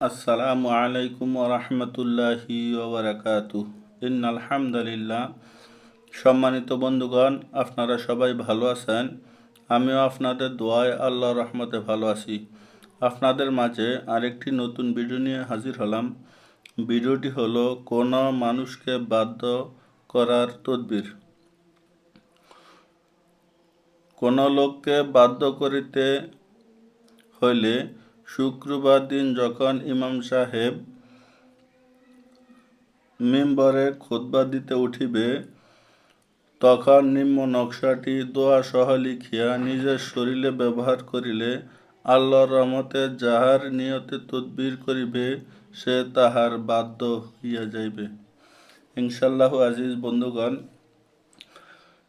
আসসালামু আলাইকুম রহমতুল্লাহি ওবরাকাতু ইন আলহামদুলিল্লাহ সম্মানিত বন্ধুগণ, আপনারা সবাই ভালো আছেন? আমিও আপনাদের দোয়ায় আল্লাহ রহমতে ভালো আছি। আপনাদের মাঝে আরেকটি নতুন ভিডিও নিয়ে হাজির হলাম। ভিডিওটি হলো কোনো মানুষকে বাধ্য করার তদবির। কোনো লোককে বাধ্য করিতে হইলে শুক্রবার দিন যখন ইমাম সাহেব মেম্বরে খোদবা দিতে উঠিবে, তখন নিম্ন নকশাটি দোয়া সহ লিখিয়া নিজের শরীরে ব্যবহার করিলে আল্লাহর রহমতে যাহার নিয়তে তদবির করিবে, সে তাহার বাধ্য হইয়া যাইবে। ইনশাল্লাহ আজিজ বন্ধুগণ,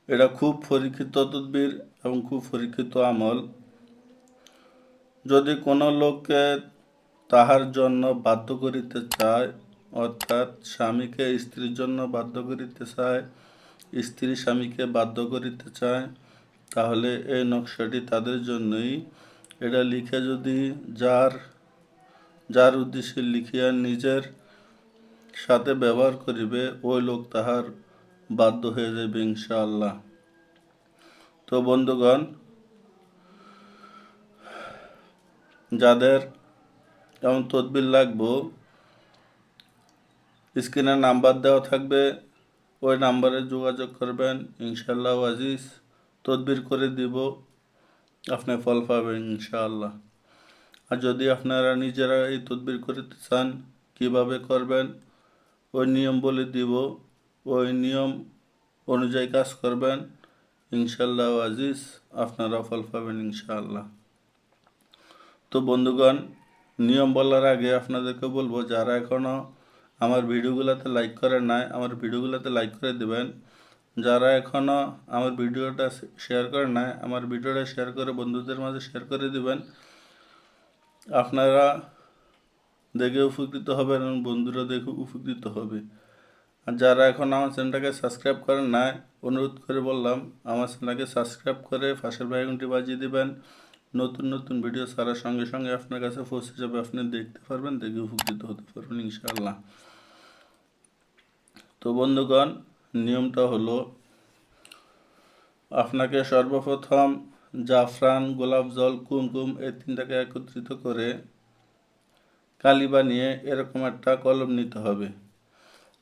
এটা খুব পরীক্ষিত তদবির এবং খুব পরীক্ষিত আমল। যদি কোনো লোককে তাহার জন্য বাধ্য করিতে চায়, অর্থাৎ স্বামীকে স্ত্রীর জন্য বাধ্য করিতে চায়, স্ত্রী স্বামীকে বাধ্য করিতে চায়, তাহলে এই নকশাটি তাদের জন্যই। এটা লিখে যদি যার যার উদ্দেশ্যে লিখিয়া নিজের সাথে ব্যবহার করিবে, ওই লোক তাহার বাধ্য হয়ে যাবে ইনশাআল্লাহ। তো বন্ধুগণ যাদের এমন তদবির লাগবো, স্ক্রিনে নাম্বার দেওয়া থাকবে, ওই নাম্বারে যোগাযোগ করবেন ইনশাল্লাহ আজিজ, তদবির করে দিব, আপনি ফল পাবেন ইনশাআল্লাহ। আর যদি আপনারা নিজেরা এই তদবির করতে চান, কীভাবে করবেন, ওই নিয়ম বলে দিব, ওই নিয়ম অনুযায়ী কাজ করবেন ইনশাল্লাহ আজিজ আপনারা ফল পাবেন ইনশাআল্লাহ। তো বন্ধুগণ, নিয়ম বলার আগে আপনাদেরকে বলব, যারা এখনও আমার ভিডিওগুলোতে লাইক করে নাই, আমার ভিডিওগুলোতে লাইক করে দেবেন। যারা এখনও আমার ভিডিওটা শেয়ার করে নাই, আমার ভিডিওটা শেয়ার করে বন্ধুদের মাঝে শেয়ার করে দিবেন। আপনারা দেখে উপকৃত হবেন এবং বন্ধুরা দেখে উপকৃত হবে। আর যারা এখন আমার চ্যানেলটাকে সাবস্ক্রাইব করেন নাই, অনুরোধ করে বললাম, আমার চ্যানেলটাকে সাবস্ক্রাইব করে পাশের বাইগুনটি বাজিয়ে দিবেন। নতুন নতুন ভিডিও ছাড়ার সঙ্গে সঙ্গে আপনার কাছে পৌঁছে যাবে। আপনি দেখতে পারবেন, দেখে উপকৃত হতে পারবেন ইনশাআল্লাহ। তো বন্ধুগণ, নিয়মটা হলো আপনাকে সর্বপ্রথম জাফরান, গোলাপ জল, কুমকুম এই তিনটাকে একত্রিত করে কালি বানিয়ে এরকম একটা কলম নিতে হবে।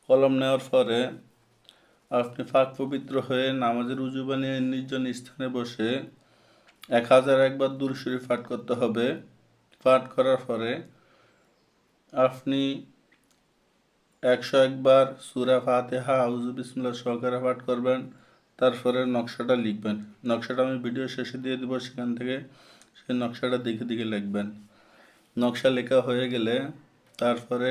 কলম নেওয়ার পরে আপনি ফাঁক পবিত্র হয়ে নামাজের উজু বানিয়ে নির্জন স্থানে বসে এক হাজার একবার দূর শরীফ পাঠ করতে হবে। পাঠ করার পরে আপনি একশো একবার সুরা ফাতেহা আউজু বিসমুল্লাহ সহকারে পাঠ করবেন। তারপরে নকশাটা লিখবেন। নকশাটা আমি ভিডিও শেষে দিয়ে দেবো, সেখান থেকে সেই নকশাটা দেখে দেখে লিখবেন। নকশা লেখা হয়ে গেলে তারপরে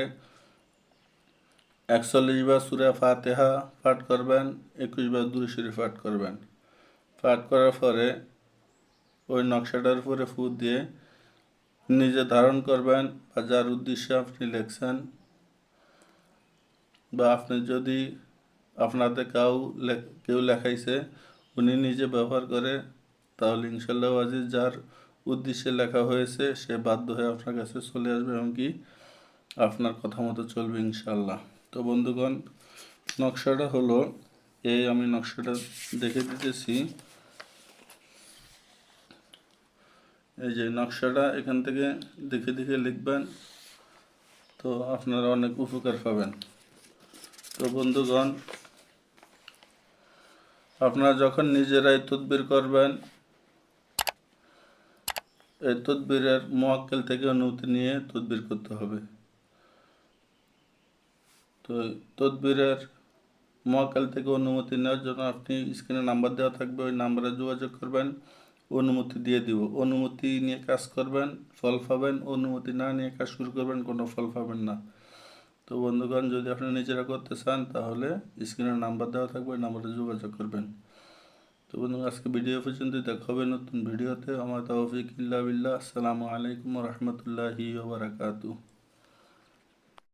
একচল্লিশ বার সুরা ফাতেহা পাঠ করবেন, একুশ বার শরীফ পাঠ করবেন। পাঠ করার পরে ওই নকশাটার উপরে ফু দিয়ে নিজে ধারণ করবেন বা যার উদ্দেশ্যে আপনি লেখছেন বা আপনি যদি আপনাদের কাউ কেউ লেখাইছে, উনি নিজে ব্যবহার করে, তাহলে ইনশাল্লাহ আজিজ যার উদ্দেশ্যে লেখা হয়েছে, সে বাধ্য হয়ে আপনার কাছে চলে আসবে এমনকি আপনার কথা মতো চলবে ইনশাল্লাহ। তো বন্ধুগণ, নকশাটা হলো, এই আমি নকশাটা দেখে দিতেছি। এই যে নকশাটা এখান থেকে দেখে দেখে লিখবেন। তো আপনারা অনেক উপকার পাবেন। তো বন্ধুগণ, আপনারা যখন নিজেরাই তদবির করবেন, এই তদবিরের মোয়াক্কেল থেকে অনুমতি নিয়ে তদবির করতে হবে। তো তদবিরের মোয়াক্কেল থেকে অনুমতি নেওয়ার জন্য আপনি স্ক্রিনে নাম্বার দেওয়া থাকবে, ওই নাম্বারে যোগাযোগ করবেন। অনুমতি দিয়ে দিব। অনুমতি নিয়ে কাজ করবেন, ফল পাবেন, অনুমতি না নিয়ে কাজ শুরু করবেন, কোনো ফল পাবেন না। তো বন্ধুগণ, যদি আপনি নিজেরা করতে চান, তাহলে স্ক্রিনের নাম্বার দেওয়া থাকবে ওই নাম্বারে যোগাযোগ করবেন। তো বন্ধু আজকে ভিডিও পর্যন্ত দেখা হবে নতুন ভিডিওতে। আমার তৌফিক ইল্লা বিল্লাহ। আসসালামু আলাইকুম রহমতুল্লাহি ওবরাকাতু